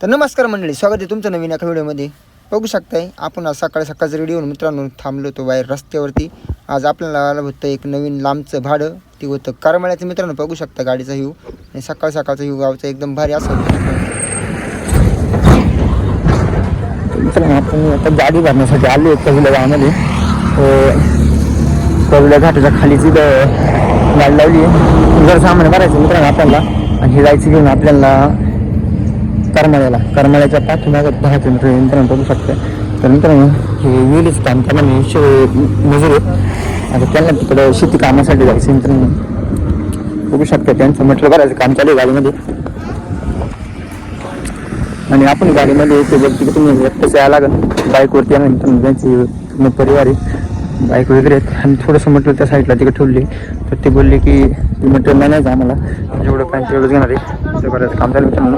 तर नमस्कार मंडळी स्वागत आहे तुमचं नवीन एका व्हिडिओमध्ये. बघू शकताय आपण आज सकाळी सकाळचं रेडिओ मित्रांनो थांबलो होतो बाहेर रस्त्यावरती. आज आपल्याला आलं होतं एक नवीन लांबचं भाडं. ते होतं करमाळ्याचं. मित्रांनो बघू शकता गाडीचा हिव आणि सकाळ सकाळचा हिव गावचा एकदम भारी असं मित्रांनो आपण आता गाडी भरण्यासाठी आलो आहे कविला गावामध्ये. कविला घाटाच्या खालीची गाडी लावली आहे. जर सामान भरायचं मित्रांनो आपल्याला. आणि हे जायचं घेऊन आपल्याला करमाळ्याला करमाळ्याच्या पाठीमागं दहा किलोमीटर मित्रांनो बघू शकते. तर मित्रांनो हे विहिरीचं काम त्यांना शे मजूर आहेत. आता त्यांना तिकडं शेती कामासाठी जायचं मित्रांनो. बघू शकता त्यांचं म्हटलं भरायचं काम चालू आहे गाडीमध्ये. आणि आपण गाडीमध्ये ते व्यक्ती तुम्ही एकटंच यायला लागेल. बाईकवरती येणार मित्रांनो त्यांची परिवार आहे. बाईक वगैरे आहेत. आणि थोडंसं म्हटलं त्या साईडला तिकडे ठेवली तर ते बोलले की ती म्हटलं नाही जा आम्हाला. जेवढं काय तेवढंच घेणार आहे. ते बऱ्याच काम झालं मित्रांनो.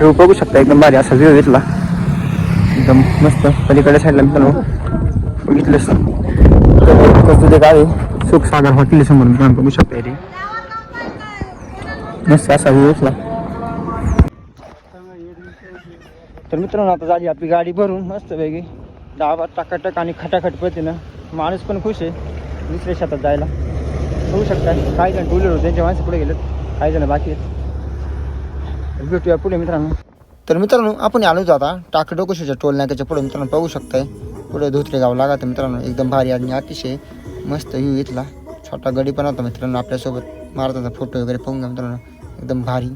व्ह्यू बघू शकता एकदम भारी असा व्ह्यू घेतला. एकदम मस्त. पलीकडे साईडला मित्रांनो बघितलंच तर कसं ते गाव सुख सागर हॉटेल समोर मित्रांनो बघू शकता रे मस्त असा व्ह्यू घेतला. तर मित्रांनो आता झाली आपली गाडी भरून मस्त वेगळी डावा टाकाटक आणि खटाखट पद्धतीनं माणूस पण खुश आहे. दुसऱ्या शेतात जायला. होऊ शकता काही जण टू व्हीलर त्यांच्या माणसं पुढे गेलेत काही जण बाकी आहेत. भेटूया पुढे मित्रांनो. तर मित्रांनो आपण आलो आता. आता टाकडोकोशीच्या टोल नाक्याच्या पुढे मित्रांनो बघू शकताय. पुढे धोत्रे गाव लागत मित्रांनो. एकदम भारी आणि अतिशय मस्त व्ह्यू इथला. छोटा गडी पण होता मित्रांनो आपल्यासोबत. महाराजांचा फोटो वगैरे पाहून घ्या मित्रांनो. एकदम भारी.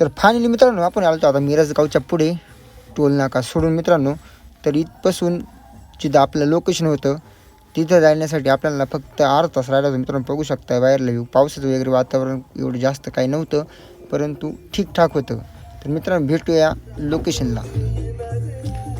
तर फायनली मित्रांनो आपण आलो आता मिरज गावच्या पुढे टोल नाका सोडून मित्रांनो. तर इथपासून जिथं आपलं लोकेशन होतं तिथं जाण्यासाठी आपल्याला फक्त अर्धा तास राहिला होता. मित्रांनो बघू शकता बाहेरला येऊ पावसाचं वगैरे वातावरण एवढं जास्त काही नव्हतं परंतु ठीकठाक होतं. तर मित्रांनो भेटूया लोकेशनला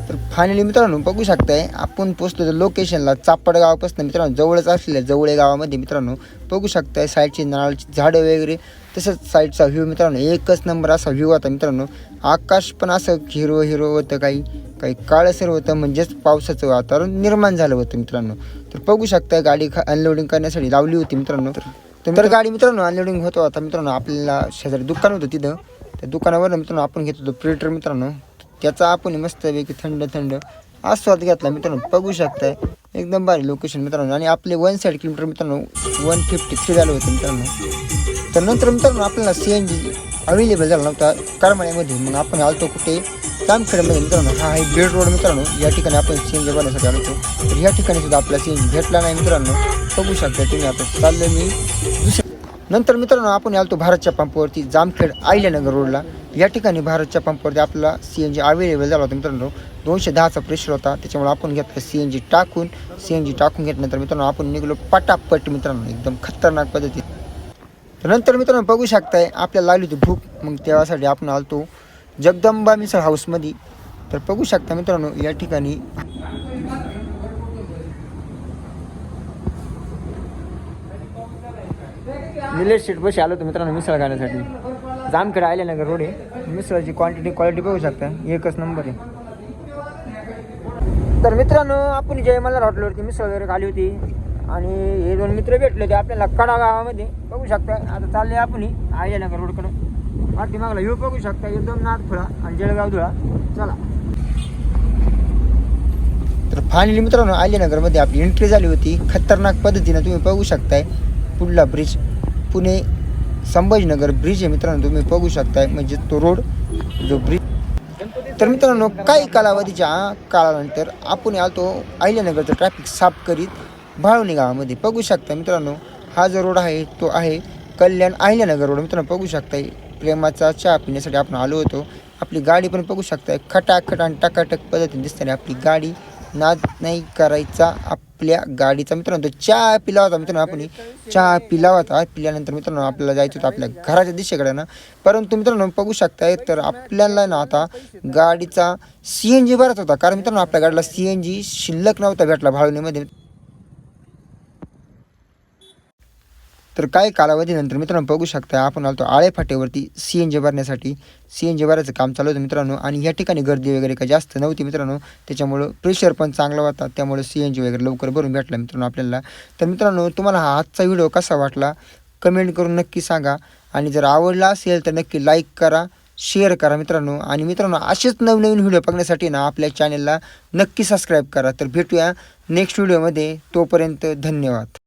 तर फायनली मित्रांनो बघू शकताय आपण पोचलो तर लोकेशनला चापड गावापासून मित्रांनो जवळच असलेल्या जवळे गावामध्ये मित्रांनो बघू शकताय साईडची नारळाची झाडं वगैरे तसंच साईडचा व्ह्यू मित्रांनो एकच नंबर असा व्ह्यू होता मित्रांनो. आकाश पण असं हिरवं हिरवं होतं काही काही काळसर होतं म्हणजेच पावसाचं वातावरण निर्माण झालं होतं मित्रांनो. तर बघू शकताय गाडी खा अनलोडिंग करण्यासाठी लावली होती मित्रांनो. तर तर गाडी मित्रांनो अनलोडिंग होतो आता मित्रांनो. आपल्याला शेजारी दुकान होतं तिथं. त्या दुकानावर मित्रांनो आपण घेत होतो प्रिंटर मित्रांनो. त्याचा आपण मस्तपैकी थंड थंड आस्वाद घेतला मित्रांनो. बघू शकताय एकदम भारी लोकेशन मित्रांनो. आणि आपले वन साईड किलोमीटर मित्रांनो वन फिफ्टी थ्री झालं होतं मित्रांनो. तर नंतर मित्रांनो आपल्याला सी एन जी अवेलेबल झाला नव्हता. करमाळ्यामध्ये मग आपण आलतो कुठे? जामखेडमध्ये मित्रांनो हा आहे बेड रोड मित्रांनो. या ठिकाणी आपण सी एन जी बनवण्यासाठी आलो तर या ठिकाणी सुद्धा आपला सी एन जी भेटला नाही मित्रांनो. बघू शकता तुम्ही आता चाललो मी. दुसऱ्या नंतर मित्रांनो आपण आलतो भारतच्या पंपावरती जामखेड आयल्यानगर रोडला. या ठिकाणी भारतच्या पंपावरती आपला सी एन जी अवेलेबल झाला होता मित्रांनो. दोनशे दहाचा प्रेशर होता. त्याच्यामुळे आपण घेतलं सी एन जी टाकून. सी एन जी टाकून घेतल्यानंतर मित्रांनो आपण निघलो पटापट मित्रांनो. एकदम खतरनाक पद्धतीत तर नंतर मित्रांनो बघू शकताय आपल्याला लागली होती भूक मग तेव्हासाठी आपण आलतो जगदंबा मिसळ हाऊसमध्ये तर बघू शकता मित्रांनो या ठिकाणी निलेश शेट बशी आलो होतो मित्रांनो मिसळ खाण्यासाठी. जामखेड आल्यानगर रोड आहे. मिसळची क्वांटिटी क्वालिटी बघू शकता. एकच नंबर आहे. तर मित्रांनो आपण जय मल्हार हॉटेलवरती मिसळ वगैरे खाली होती. आणि हे दोन मित्र भेटले होते आपल्याला कडा गावामध्ये. बघू शकता आता चालले आपण आयल्यानगर रोडकडं. पाठीमागला येऊ बघू शकता एकदम नागफुळा आणि जळगाव धुळा. चला. तर फायनली मित्रांनो आयल्यानगरमध्ये आपली एंट्री झाली होती. खतरनाक पद्धतीनं तुम्ही बघू शकताय. पुढला ब्रिज पुणे संभाजीनगर ब्रिज आहे मित्रांनो तुम्ही बघू शकताय. म्हणजे तो रोड जो ब्रिज तर मित्रांनो काही कालावधीच्या काळानंतर आपण आलतो अहिल्यानगरचं ट्रॅफिक साफ करीत. भाळवणी गावामध्ये. बघू शकता मित्रांनो हा जो रोड आहे तो आहे कल्याण अहिल्यानगर रोड. मित्रांनो बघू शकताय प्रेमाचा चहा पिण्यासाठी आपण आलो होतो. आपली गाडी पण बघू शकताय खटाखट आणि टकाटक पद्धतीने दिसताना आपली गाडी नाद नाही करायचा आपल्या गाडीचा. मित्रांनो तो चहा पिला होता मित्रांनो आपण. चहा पिला होता. पिल्यानंतर मित्रांनो आपल्याला जायचं होतं आपल्या घराच्या दिशेकडे ना. परंतु मित्रांनो बघू शकताय तर आपल्याला ना आता गाडीचा सी एन जी भरत होता. कारण मित्रांनो आपल्या गाडीला सी एन जी शिल्लक नव्हता भेटला भाळवणीमध्ये तर काही कालावधीनंतर मित्रांनो बघू शकता आपण आलतो आळे सी एन जी भरण्यासाठी. सी एन जी भरायचं काम चालू होतं मित्रांनो आणि या ठिकाणी गर्दी वगैरे काही जास्त नव्हती मित्रांनो. त्याच्यामुळं प्रेशर पण चांगला होता त्यामुळे सी एन जी वगैरे लवकर भरून भेटला मित्रांनो आपल्याला. तर मित्रांनो तुम्हाला हा आजचा व्हिडिओ कसा वाटला? कमेंट करून नक्की सांगा आणि जर आवडला असेल तर नक्की लाईक करा शेअर करा मित्रांनो. आणि मित्रांनो असेच नवनवीन व्हिडिओ बघण्यासाठी ना आपल्या चॅनलला नक्की सबस्क्राईब करा. तर भेटूया नेक्स्ट व्हिडिओमध्ये तोपर्यंत धन्यवाद.